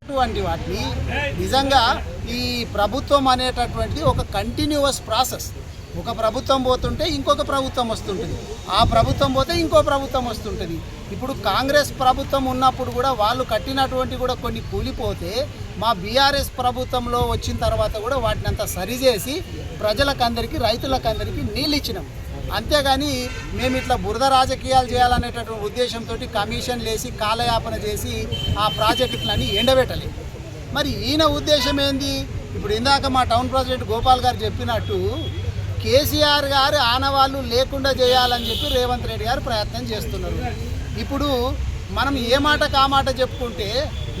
అటువంటి వాటిని నిజంగా ఈ ప్రభుత్వం అనేటటువంటిది ఒక కంటిన్యూస్ ప్రాసెస్ ఒక ప్రభుత్వం పోతుంటే ఇంకొక ప్రభుత్వం వస్తుంటుంది. ఆ ప్రభుత్వం పోతే ఇంకో ప్రభుత్వం వస్తుంటుంది. ఇప్పుడు కాంగ్రెస్ ప్రభుత్వం ఉన్నప్పుడు కూడా వాళ్ళు కట్టినటువంటి కూడా కొన్ని కూలిపోతే మా బీఆర్ఎస్ ప్రభుత్వంలో వచ్చిన తర్వాత కూడా వాటిని అంతా సరిచేసి ప్రజలకందరికీ రైతులకందరికీ నీళ్ళు ఇచ్చినాం అంతేగాని మేము ఇట్లా బురద రాజకీయాలు చేయాలనేటటువంటి ఉద్దేశంతో కమిషన్ లేసి కాలయాపన చేసి ఆ ప్రాజెక్టులని ఎండబెట్టలేదు. మరి ఈయన ఉద్దేశం ఏంది? ఇప్పుడు ఇందాక మా టౌన్ ప్రెసిడెంట్ గోపాల్ గారు చెప్పినట్టు కేసీఆర్ గారు ఆనవాళ్ళు లేకుండా చేయాలని చెప్పి రేవంత్ రెడ్డి గారు ప్రయత్నం చేస్తున్నారు. ఇప్పుడు మనం ఏ మాట కా మాట చెప్పుకుంటే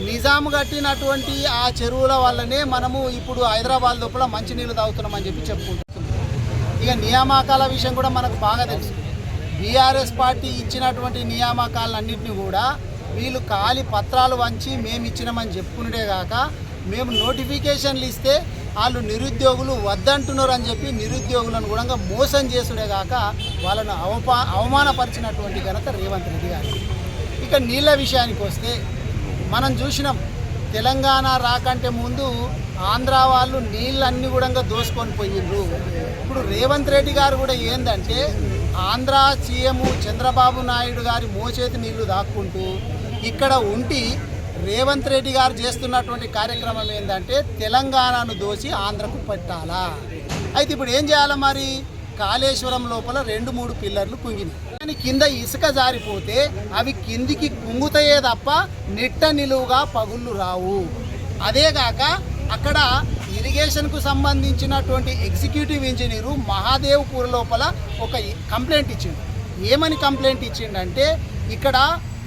నిజాం కట్టినటువంటి ఆ చెరువుల వల్లనే మనము ఇప్పుడు హైదరాబాద్ లోపల మంచినీళ్ళు తాగుతున్నామని చెప్పి చెప్పుకుంటున్నాం ఇక నియామకాల విషయం కూడా మనకు బాగా తెలుసు. బీఆర్ఎస్ పార్టీ ఇచ్చినటువంటి నియామకాలన్నింటినీ కూడా వీళ్ళు ఖాళీ పత్రాలు వంచి మేము ఇచ్చినామని చెప్పుకునేదే కాక మేము నోటిఫికేషన్లు ఇస్తే వాళ్ళు నిరుద్యోగులు వద్దంటున్నారు అని చెప్పి నిరుద్యోగులను కూడా మోసం చేసుడే కాక వాళ్ళను అవపా అవమానపరిచినటువంటి ఘనత రేవంత్ రెడ్డి గారు. ఇక నీళ్ళ విషయానికి వస్తే మనం చూసినాం తెలంగాణ రాకంటే ముందు ఆంధ్ర వాళ్ళు నీళ్ళన్నీ కూడా దోసుకొని పోయిండ్రు ఇప్పుడు రేవంత్ రెడ్డి గారు కూడా ఏంటంటే ఆంధ్ర సీఎం చంద్రబాబు నాయుడు గారి మోచేతి నీళ్ళు దాక్కుంటూ ఇక్కడ ఉండి రేవంత్ రెడ్డి గారు చేస్తున్నటువంటి కార్యక్రమం ఏంటంటే తెలంగాణను దోసి ఆంధ్రకు పెట్టాలా? అయితే ఇప్పుడు ఏం చేయాలి మరి? కాళేశ్వరం లోపల రెండు మూడు పిల్లర్లు కుంగినాయి. కానీ కింద ఇసుక జారిపోతే అవి కిందికి కుంగుతాయే తప్ప నిట్ట నిలువుగా పగుళ్ళు రావు. అదేగాక అక్కడ ఇరిగేషన్కు సంబంధించినటువంటి ఎగ్జిక్యూటివ్ ఇంజనీరు మహాదేవ్పూర్ లోపల ఒక కంప్లైంట్ ఇచ్చిండు. ఏమని కంప్లైంట్ ఇచ్చిండంటే ఇక్కడ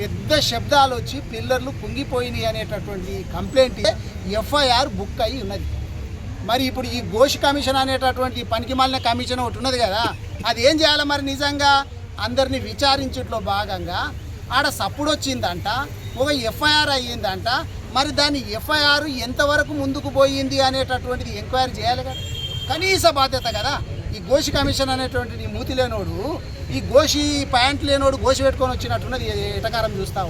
పెద్ద శబ్దాలు వచ్చి పిల్లర్లు కుంగిపోయినాయి అనేటటువంటి కంప్లైంట్ ఎఫ్ఐఆర్ బుక్ అయి ఉన్నది. మరి ఇప్పుడు ఈ ఘోష్ కమిషన్ అనేటటువంటి పనికి మాలిన కమిషన్ ఒకటి ఉన్నది కదా అది ఏం చేయాలి మరి నిజంగా? అందరిని విచారించట్లో భాగంగా ఆడ సప్పుడు వచ్చిందంట ఒక ఎఫ్ఐఆర్ అయ్యిందంట మరి దాని ఎఫ్ఐఆర్ ఎంతవరకు ముందుకు పోయింది అనేటటువంటిది ఎంక్వైరీ చేయాలి కదా. కనీస బాధ్యత కదా. ఈ గోషి కమిషన్ అనేటువంటి మూతి లేనోడు ఈ గోషి ప్యాంట్ లేనోడు గోషి పెట్టుకొని వచ్చినట్టున్నది ఎటకారం చూస్తా